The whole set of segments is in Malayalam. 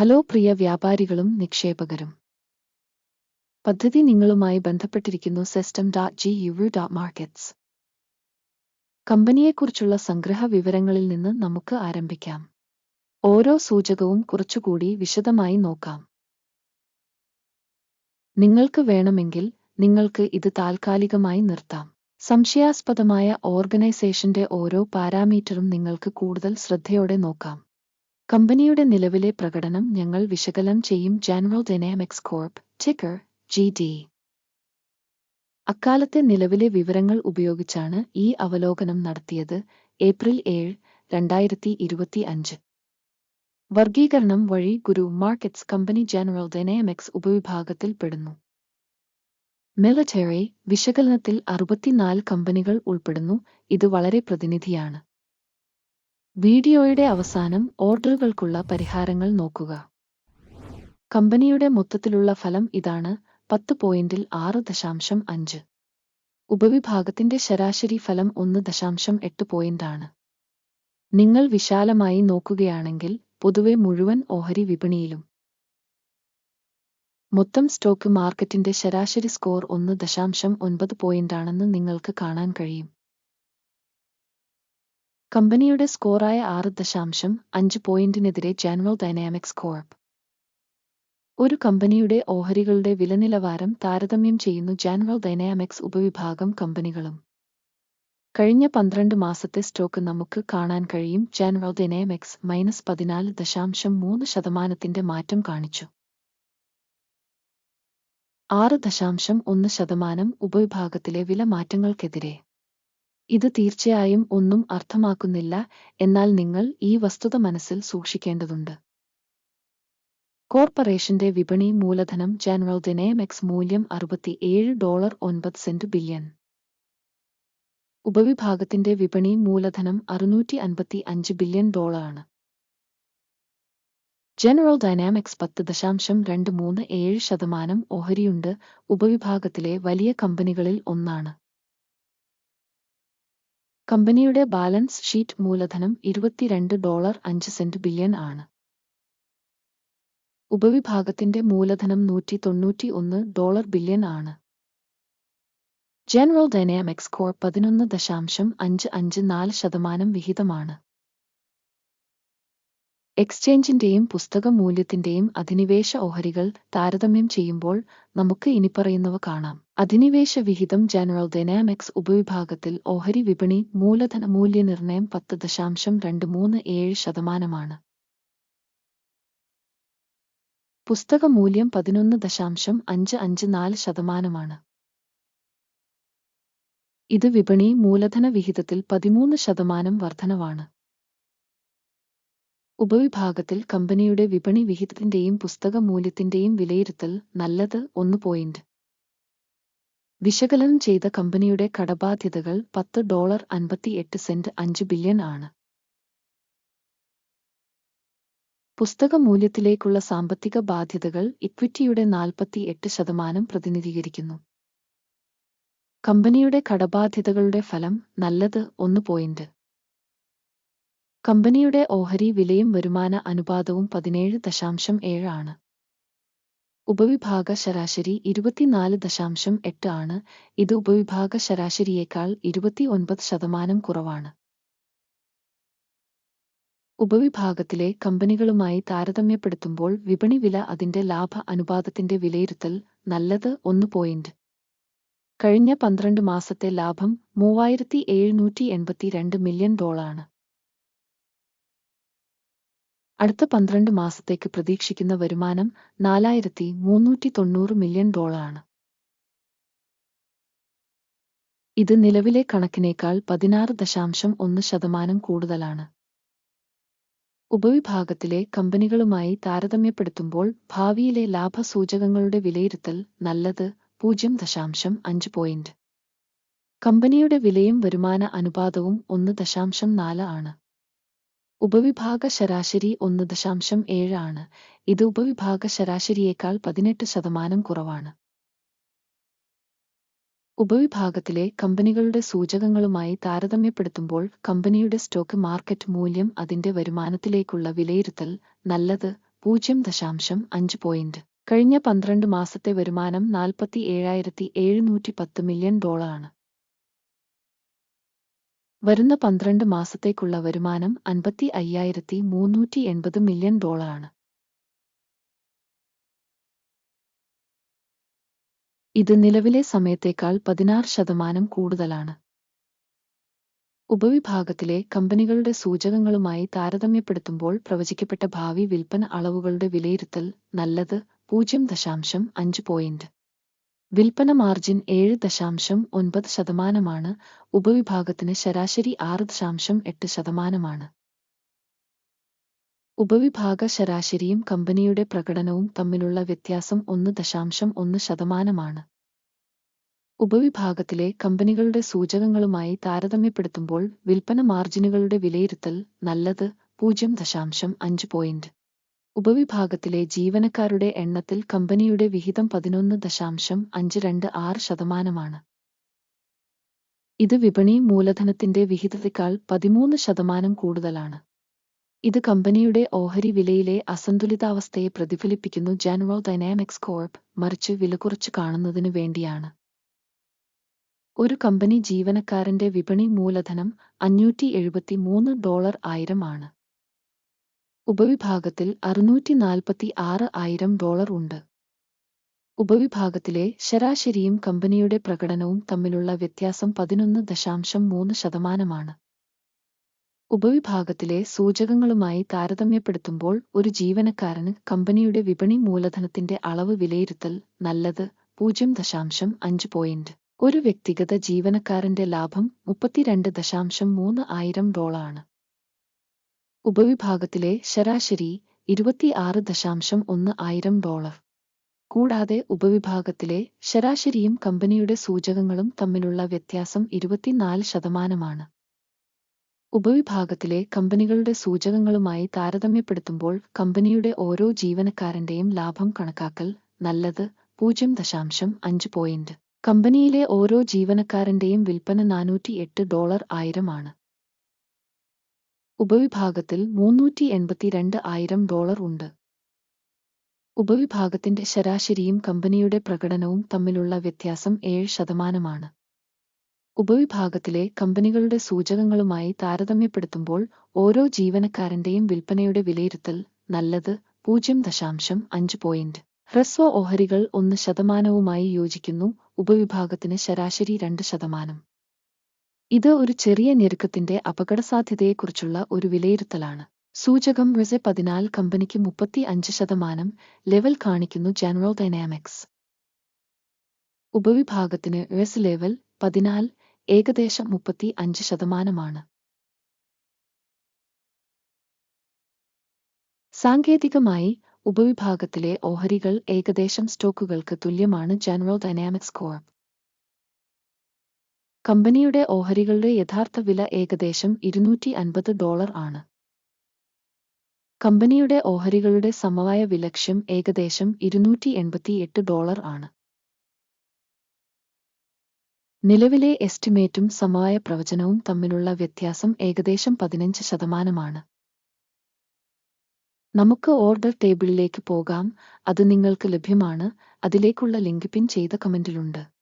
ഹലോ പ്രിയ വ്യാപാരികളും നിക്ഷേപകരും. പദ്ധതി നിങ്ങളുമായി ബന്ധപ്പെട്ടിരിക്കുന്നു system dot G U dot markets കമ്പനിയെക്കുറിച്ചുള്ള സംഗ്രഹ വിവരങ്ങളിൽ നിന്ന് നമുക്ക് ആരംഭിക്കാം. ഓരോ സൂചകവും കുറച്ചുകൂടി വിശദമായി നോക്കാം. നിങ്ങൾക്ക് വേണമെങ്കിൽ നിങ്ങൾക്ക് ഇത് താൽക്കാലികമായി നിർത്താം. സംശയാസ്പദമായ ഓർഗനൈസേഷന്റെ ഓരോ പാരാമീറ്ററും നിങ്ങൾക്ക് കൂടുതൽ ശ്രദ്ധയോടെ നോക്കാം. കമ്പനിയുടെ നിലവിലെ പ്രകടനം ഞങ്ങൾ വിശകലനം ചെയ്യും General Dynamics Corp ticker G D അക്കാലത്തെ നിലവിലെ വിവരങ്ങൾ ഉപയോഗിച്ചാണ് ഈ അവലോകനം നടത്തിയത് ഏപ്രിൽ ഏഴ് രണ്ടായിരത്തി ഇരുപത്തി അഞ്ച് വർഗീകരണം വഴി Guru Markets company General Dynamics ഉപവിഭാഗത്തിൽ പെടുന്നു. മിലിറ്ററി വിശകലനത്തിൽ അറുപത്തിനാല് കമ്പനികൾ ഉൾപ്പെടുന്നു. ഇത് വളരെ പ്രതിനിധിയാണ്. വീഡിയോയുടെ അവസാനം ഓർഡറുകൾക്കുള്ള പരിഹാരങ്ങൾ നോക്കുക. കമ്പനിയുടെ മൊത്തത്തിലുള്ള ഫലം ഇതാണ് പത്ത് പോയിന്റിൽ ആറ് ദശാംശം അഞ്ച്. ഉപവിഭാഗത്തിന്റെ ശരാശരി ഫലം ഒന്ന് ദശാംശം എട്ട് പോയിന്റാണ്. നിങ്ങൾ വിശാലമായി നോക്കുകയാണെങ്കിൽ പൊതുവെ മുഴുവൻ ഓഹരി വിപണിയിലും. മൊത്തം സ്റ്റോക്ക് മാർക്കറ്റിന്റെ ശരാശരി സ്കോർ ഒന്ന് ദശാംശം ഒൻപത് പോയിന്റാണെന്ന് നിങ്ങൾക്ക് കാണാൻ കഴിയും. കമ്പനിയുടെ സ്കോറായ ആറ് ദശാംശം അഞ്ച് പോയിന്റിനെതിരെ ജനറൽ ഡൈനാമിക്സ് കോർപ്പ്. ഒരു കമ്പനിയുടെ ഓഹരികളുടെ വിലനിലവാരം താരതമ്യം ചെയ്യുന്നു ജനറൽ ഡൈനാമിക്സ് ഉപവിഭാഗം കമ്പനികളും. കഴിഞ്ഞ പന്ത്രണ്ട് മാസത്തെ സ്റ്റോക്ക് നമുക്ക് കാണാൻ കഴിയും. ജനറൽ ഡൈനാമിക്സ് മൈനസ് പതിനാല് ദശാംശം മൂന്ന് ശതമാനത്തിന്റെ മാറ്റം കാണിച്ചു. ആറ് ദശാംശം ഒന്ന് ശതമാനം ഉപവിഭാഗത്തിലെ വില മാറ്റങ്ങൾക്കെതിരെ ഇത് തീർച്ചയായും ഒന്നും അർത്ഥമാക്കുന്നില്ല എന്നാൽ നിങ്ങൾ ഈ വസ്തുത മനസ്സിൽ സൂക്ഷിക്കേണ്ടതുണ്ട്. കോർപ്പറേഷന്റെ വിപണി മൂലധനം ജനറൽ ഡൈനാമിക്സ് മൂല്യം അറുപത്തിയേഴ് ഡോളർ ഒൻപത് സെന്റ് ബില്യൺ. ഉപവിഭാഗത്തിന്റെ വിപണി മൂലധനം അറുന്നൂറ്റി അൻപത്തി അഞ്ച് ബില്യൺ ഡോളറാണ് ജനറൽ ഡൈനാമിക്സ് പത്ത് ദശാംശം രണ്ട് മൂന്ന് ഏഴ് ശതമാനം ഓഹരിയുണ്ട് ഉപവിഭാഗത്തിലെ വലിയ കമ്പനികളിൽ ഒന്നാണ്. കമ്പനിയുടെ ബാലൻസ് ഷീറ്റ് മൂലധനം ഇരുപത്തിരണ്ട് ഡോളർ അഞ്ച് സെന്റ് ബില്യൺ ആണ്. ഉപവിഭാഗത്തിന്റെ മൂലധനം നൂറ്റി തൊണ്ണൂറ്റി ഒന്ന് ഡോളർ ബില്യൺ ആണ്. ജനറൽ ഡൈനാമിക്സ് കോർ പതിനൊന്ന് ദശാംശം അഞ്ച് അഞ്ച് നാല് ശതമാനം വിഹിതമാണ്. എക്സ്ചേഞ്ചിന്റെയും പുസ്തക മൂല്യത്തിന്റെയും അധിനിവേശ ഓഹരികൾ താരതമ്യം ചെയ്യുമ്പോൾ നമുക്ക് ഇനിപ്പറയുന്നവ കാണാം. അധിനിവേശ വിഹിതം ജനറൽ ഡൈനാമിക്സ് ഉപവിഭാഗത്തിൽ ഓഹരി വിപണി മൂലധന മൂല്യനിർണയം പത്ത് ദശാംശം രണ്ട് മൂന്ന് ഏഴ് ശതമാനമാണ്. പുസ്തക മൂല്യം പതിനൊന്ന് ദശാംശം അഞ്ച് അഞ്ച് നാല് ശതമാനമാണ്. ഇത് വിപണി മൂലധന വിഹിതത്തിൽ പതിമൂന്ന് ശതമാനം വർധനവാണ്. ഉപവിഭാഗത്തിൽ കമ്പനിയുടെ വിപണി വിഹിതത്തിന്റെയും പുസ്തക മൂല്യത്തിന്റെയും വിലയിരുത്തൽ നല്ലത് ഒന്ന് പോയിന്റ് വിശകലനം ചെയ്ത കമ്പനിയുടെ കടബാധ്യതകൾ പത്ത് ഡോളർ അൻപത്തിയെട്ട് സെന്റ് അഞ്ച് ബില്യൺ ആണ്. പുസ്തക മൂല്യത്തിലേക്കുള്ള സാമ്പത്തിക ബാധ്യതകൾ ഇക്വിറ്റിയുടെ നാൽപ്പത്തി എട്ട് ശതമാനം പ്രതിനിധീകരിക്കുന്നു. കമ്പനിയുടെ കടബാധ്യതകളുടെ ഫലം നല്ലത് ഒന്ന് പോയിന്റ് കമ്പനിയുടെ ഓഹരി വിലയും വരുമാന അനുപാതവും പതിനേഴ് ദശാംശം ഏഴ് ആണ്. ഉപവിഭാഗ ശരാശരി ഇരുപത്തിനാല് ദശാംശം എട്ട് ആണ്. ഇത് ഉപവിഭാഗ ശരാശരിയേക്കാൾ ഇരുപത്തി ഒൻപത് ശതമാനം കുറവാണ്. ഉപവിഭാഗത്തിലെ കമ്പനികളുമായി താരതമ്യപ്പെടുത്തുമ്പോൾ വിപണി വില അതിന്റെ ലാഭ അനുപാതത്തിന്റെ വിലയിരുത്തൽ നല്ലത് ഒന്ന് പോയിന്റ് കഴിഞ്ഞ പന്ത്രണ്ട് മാസത്തെ ലാഭം മൂവായിരത്തി എഴുന്നൂറ്റി എൺപത്തിരണ്ട് മില്യൺ ഡോളറാണ് അടുത്ത പന്ത്രണ്ട് മാസത്തേക്ക് പ്രതീക്ഷിക്കുന്ന വരുമാനം നാലായിരത്തി മുന്നൂറ്റി തൊണ്ണൂറ് മില്യൺ ഡോളറാണ് ഇത് നിലവിലെ കണക്കിനേക്കാൾ പതിനാറ് ദശാംശം ഒന്ന് ശതമാനം കൂടുതലാണ്. ഉപവിഭാഗത്തിലെ കമ്പനികളുമായി താരതമ്യപ്പെടുത്തുമ്പോൾ ഭാവിയിലെ ലാഭസൂചകങ്ങളുടെ വിലയിരുത്തൽ നല്ലത് പൂജ്യം ദശാംശം അഞ്ച് പോയിന്റ് കമ്പനിയുടെ വിലയും വരുമാന അനുപാതവും ഒന്ന് ദശാംശം നാല് ആണ്. ഉപവിഭാഗ ശരാശരി ഒന്ന് ദശാംശം ഏഴാണ് ഇത് ഉപവിഭാഗ ശരാശരിയേക്കാൾ പതിനെട്ട് ശതമാനം കുറവാണ്. ഉപവിഭാഗത്തിലെ കമ്പനികളുടെ സൂചകങ്ങളുമായി താരതമ്യപ്പെടുത്തുമ്പോൾ കമ്പനിയുടെ സ്റ്റോക്ക് മാർക്കറ്റ് മൂല്യം അതിന്റെ വരുമാനത്തിലേക്കുള്ള വിലയിരുത്തൽ നല്ലത് പൂജ്യം ദശാംശം അഞ്ച് പോയിന്റ്. കഴിഞ്ഞ പന്ത്രണ്ട് മാസത്തെ വരുമാനം നാൽപ്പത്തി ഏഴായിരത്തി എഴുന്നൂറ്റി പത്ത് മില്യൺ ഡോളറാണ്. വരുന്ന പന്ത്രണ്ട് മാസത്തേക്കുള്ള വരുമാനം അൻപത്തി അയ്യായിരത്തി മൂന്നൂറ്റി എൺപത് മില്യൺ ഡോളറാണ്. ഇത് നിലവിലെ സമയത്തേക്കാൾ പതിനാറ് ശതമാനം കൂടുതലാണ്. ഉപവിഭാഗത്തിലെ കമ്പനികളുടെ സൂചകങ്ങളുമായി താരതമ്യപ്പെടുത്തുമ്പോൾ പ്രവചിക്കപ്പെട്ട ഭാവി വിൽപ്പന അളവുകളുടെ വിലയിരുത്തൽ നല്ലത് പൂജ്യം ദശാംശം അഞ്ച് പോയിന്റ്. വിൽപ്പന മാർജിൻ ഏഴ് ദശാംശം ഒൻപത് ശതമാനമാണ് ഉപവിഭാഗത്തിന് ശരാശരി ആറ് ദശാംശം എട്ട് ശതമാനമാണ്. ഉപവിഭാഗ ശരാശരിയും കമ്പനിയുടെ പ്രകടനവും തമ്മിലുള്ള വ്യത്യാസം ഒന്ന് ദശാംശം ഒന്ന് ശതമാനമാണ്. ഉപവിഭാഗത്തിലെ കമ്പനികളുടെ സൂചകങ്ങളുമായി താരതമ്യപ്പെടുത്തുമ്പോൾ വിൽപ്പന മാർജിനുകളുടെ വിലയിരുത്തൽ നല്ലത് പൂജ്യം ദശാംശം അഞ്ച് പോയിന്റ്. ഉപവിഭാഗത്തിലെ ജീവനക്കാരുടെ എണ്ണത്തിൽ കമ്പനിയുടെ വിഹിതം പതിനൊന്ന് ദശാംശം അഞ്ച് രണ്ട് ആറ് ശതമാനമാണ്. ഇത് വിപണി മൂലധനത്തിന്റെ വിഹിതത്തേക്കാൾ പതിമൂന്ന് ശതമാനം കൂടുതലാണ്. ഇത് കമ്പനിയുടെ ഓഹരി വിലയിലെ അസന്തുലിതാവസ്ഥയെ പ്രതിഫലിപ്പിക്കുന്നു. ജനറൽ ഡൈനാമിക്സ് കോർപ്പ് മറിച്ച് വില കുറച്ച് കാണുന്നതിനു വേണ്ടിയാണ്. ഒരു കമ്പനി ജീവനക്കാരന്റെ വിപണി മൂലധനം അഞ്ഞൂറ്റി എഴുപത്തി മൂന്ന് ഡോളർ ആയിരം ആണ്. ഉപവിഭാഗത്തിൽ അറുന്നൂറ്റി നാൽപ്പത്തി ആറ് ആയിരം ഡോളർ ഉണ്ട്. ഉപവിഭാഗത്തിലെ ശരാശരിയും കമ്പനിയുടെ പ്രകടനവും തമ്മിലുള്ള വ്യത്യാസം പതിനൊന്ന് ദശാംശം മൂന്ന് ശതമാനമാണ്. ഉപവിഭാഗത്തിലെ സൂചകങ്ങളുമായി താരതമ്യപ്പെടുത്തുമ്പോൾ ഒരു ജീവനക്കാരന് കമ്പനിയുടെ വിപണി മൂലധനത്തിന്റെ അളവ് വിലയിരുത്തൽ നല്ലത് പൂജ്യം ദശാംശം അഞ്ച് പോയിന്റ്. ഒരു വ്യക്തിഗത ജീവനക്കാരന്റെ ലാഭം മുപ്പത്തിരണ്ട് ദശാംശം മൂന്ന് ആയിരം ഡോളറാണ്. ഉപവിഭാഗത്തിലെ ശരാശരി ഇരുപത്തിയാറ് ദശാംശം ഒന്ന് ആയിരം ഡോളർ. കൂടാതെ ഉപവിഭാഗത്തിലെ ശരാശരിയും കമ്പനിയുടെ സൂചകങ്ങളും തമ്മിലുള്ള വ്യത്യാസം ഇരുപത്തിനാല് ശതമാനമാണ്. ഉപവിഭാഗത്തിലെ കമ്പനികളുടെ സൂചകങ്ങളുമായി താരതമ്യപ്പെടുത്തുമ്പോൾ കമ്പനിയുടെ ഓരോ ജീവനക്കാരന്റെയും ലാഭം കണക്കാക്കൽ നല്ലത് പൂജ്യം ദശാംശം അഞ്ച് പോയിന്റ്. കമ്പനിയിലെ ഓരോ ജീവനക്കാരന്റെയും വിൽപ്പന നാനൂറ്റി എട്ട് ഡോളർ ആയിരമാണ്. ഉപവിഭാഗത്തിൽ മൂന്നൂറ്റി എൺപത്തിരണ്ട് ആയിരം ഡോളർ ഉണ്ട്. ഉപവിഭാഗത്തിന്റെ ശരാശരിയും കമ്പനിയുടെ പ്രകടനവും തമ്മിലുള്ള വ്യത്യാസം ഏഴ് ശതമാനമാണ്. ഉപവിഭാഗത്തിലെ കമ്പനികളുടെ സൂചകങ്ങളുമായി താരതമ്യപ്പെടുത്തുമ്പോൾ ഓരോ ജീവനക്കാരന്റെയും വിൽപ്പനയുടെ വിലയിരുത്തൽ നല്ലത് പൂജ്യം ദശാംശം അഞ്ച് പോയിന്റ് ഹ്രസ്വ ഓഹരികൾ ഒന്ന് ശതമാനവുമായി യോജിക്കുന്നു. ഉപവിഭാഗത്തിന് ശരാശരി രണ്ട് ശതമാനം. ഇത് ഒരു ചെറിയ ഞെരുക്കത്തിന്റെ അപകടസാധ്യതയെക്കുറിച്ചുള്ള ഒരു വിലയിരുത്തലാണ്. സൂചകം റിസെ പതിനാല് കമ്പനിക്ക് മുപ്പത്തി അഞ്ച് ശതമാനം ലെവൽ കാണിക്കുന്നു ജനറൽ ഡൈനാമിക്സ്. ഉപവിഭാഗത്തിന് റിസ് ലെവൽ പതിനാല് ഏകദേശം മുപ്പത്തി അഞ്ച് ശതമാനമാണ്. സാങ്കേതികമായി ഉപവിഭാഗത്തിലെ ഓഹരികൾ ഏകദേശം സ്റ്റോക്കുകൾക്ക് തുല്യമാണ് ജനറൽ ഡൈനാമിക്സ് കോർപ്പ് കമ്പനിയുടെ ഓഹരികളുടെ യഥാർത്ഥ വില ഏകദേശം ഇരുന്നൂറ്റി അൻപത് ഡോളർ ആണ്. കമ്പനിയുടെ ഓഹരികളുടെ സമവായ വിലക്ഷ്യം ഏകദേശം ഇരുന്നൂറ്റി എൺപത്തിയെട്ട് ഡോളർ ആണ്. നിലവിലെ എസ്റ്റിമേറ്റും സമവായ പ്രവചനവും തമ്മിലുള്ള വ്യത്യാസം ഏകദേശം പതിനഞ്ച് ശതമാനമാണ്. നമുക്ക് ഓർഡർ ടേബിളിലേക്ക് പോകാം. അത് നിങ്ങൾക്ക് ലഭ്യമാണ്. അതിലേക്കുള്ള ലിങ്ക് പിൻ ചെയ്ത കമന്റിലുണ്ട്.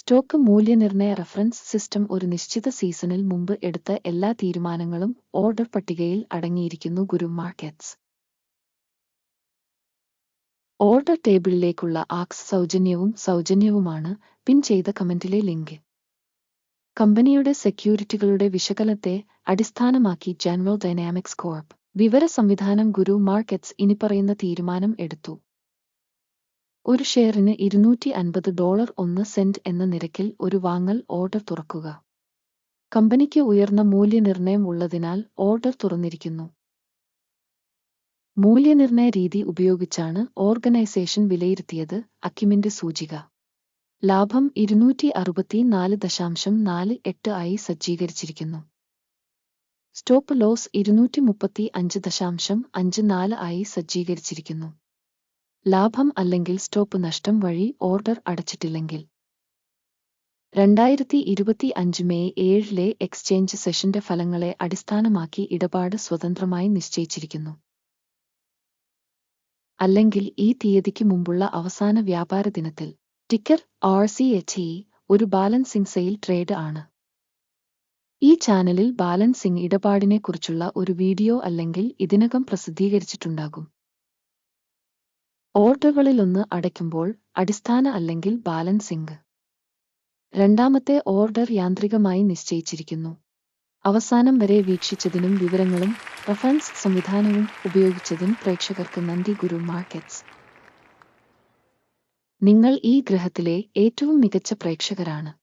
സ്റ്റോക്ക് മൂല്യനിർണയ റഫറൻസ് സിസ്റ്റം ഒരു നിശ്ചിത സീസണിൽ മുമ്പ് എടുത്ത എല്ലാ തീരുമാനങ്ങളും ഓർഡർ പട്ടികയിൽ അടങ്ങിയിരിക്കുന്നു ഗുരു മാർക്കറ്റ്സ്. ഓർഡർ ടേബിളിലേക്കുള്ള ആക്സ് സൗജന്യവും സൗജന്യവുമാണ് പിൻ ചെയ്ത കമന്റിലെ ലിങ്ക്. കമ്പനിയുടെ സെക്യൂരിറ്റികളുടെ വിശകലനത്തെ അടിസ്ഥാനമാക്കി ജനറൽ ഡൈനാമിക്സ് കോർപ്പ്. വിവര സംവിധാനം ഗുരു മാർക്കറ്റ്സ് ഇനിപ്പറയുന്ന തീരുമാനം എടുത്തു. ഒരു ഷെയറിന് ഇരുന്നൂറ്റി അൻപത് ഡോളർ ഒന്ന് സെന്റ് എന്ന നിരക്കിൽ ഒരു വാങ്ങൽ ഓർഡർ തുറക്കുക. കമ്പനിക്ക് ഉയർന്ന മൂല്യനിർണയം ഉള്ളതിനാൽ ഓർഡർ തുറന്നിരിക്കുന്നു. മൂല്യനിർണയ രീതി ഉപയോഗിച്ചാണ് ഓർഗനൈസേഷൻ വിലയിരുത്തിയത് അക്കിമിന്റെ സൂചിക. ലാഭം ഇരുന്നൂറ്റി അറുപത്തിനാല് ദശാംശം നാല് എട്ട് ആയി സജ്ജീകരിച്ചിരിക്കുന്നു. സ്റ്റോപ്പ് ലോസ് ഇരുന്നൂറ്റി മുപ്പത്തി അഞ്ച് ദശാംശം അഞ്ച് നാല് ആയി സജ്ജീകരിച്ചിരിക്കുന്നു. ലാഭം അല്ലെങ്കിൽ സ്റ്റോപ്പ് നഷ്ടം വഴി ഓർഡർ അടച്ചിട്ടില്ലെങ്കിൽ. രണ്ടായിരത്തി ഇരുപത്തി അഞ്ച് മെയ് ഏഴിലെ എക്സ്ചേഞ്ച് സെഷന്റെ ഫലങ്ങളെ അടിസ്ഥാനമാക്കി ഇടപാട് സ്വതന്ത്രമായി നിശ്ചയിച്ചിരിക്കുന്നു. അല്ലെങ്കിൽ ഈ തീയതിക്ക് മുമ്പുള്ള അവസാന വ്യാപാര ദിനത്തിൽ ticker R C H E ഒരു ബാലൻസിംഗ് സെയിൽ ട്രേഡ് ആണ്. ഈ ചാനലിൽ ബാലൻസിംഗ് ഇടപാടിനെക്കുറിച്ചുള്ള ഒരു വീഡിയോ അല്ലെങ്കിൽ ഇതിനകം പ്രസിദ്ധീകരിച്ചിട്ടുണ്ടാകും. ഓർഡറുകളിലൊന്ന് അടയ്ക്കുമ്പോൾ അടിസ്ഥാന അല്ലെങ്കിൽ ബാലൻസിംഗ് രണ്ടാമത്തെ ഓർഡർ യാന്ത്രികമായി നിശ്ചയിച്ചിരിക്കുന്നു. അവസാനം വരെ വീക്ഷിച്ചതിനും വിവരങ്ങളും റഫറൻസ് സംവിധാനവും ഉപയോഗിച്ചതിനും പ്രേക്ഷകർക്ക് നന്ദി ഗുരു മാർക്കറ്റ്സ്. നിങ്ങൾ ഈ ഗ്രഹത്തിലെ ഏറ്റവും മികച്ച പ്രേക്ഷകരാണ്.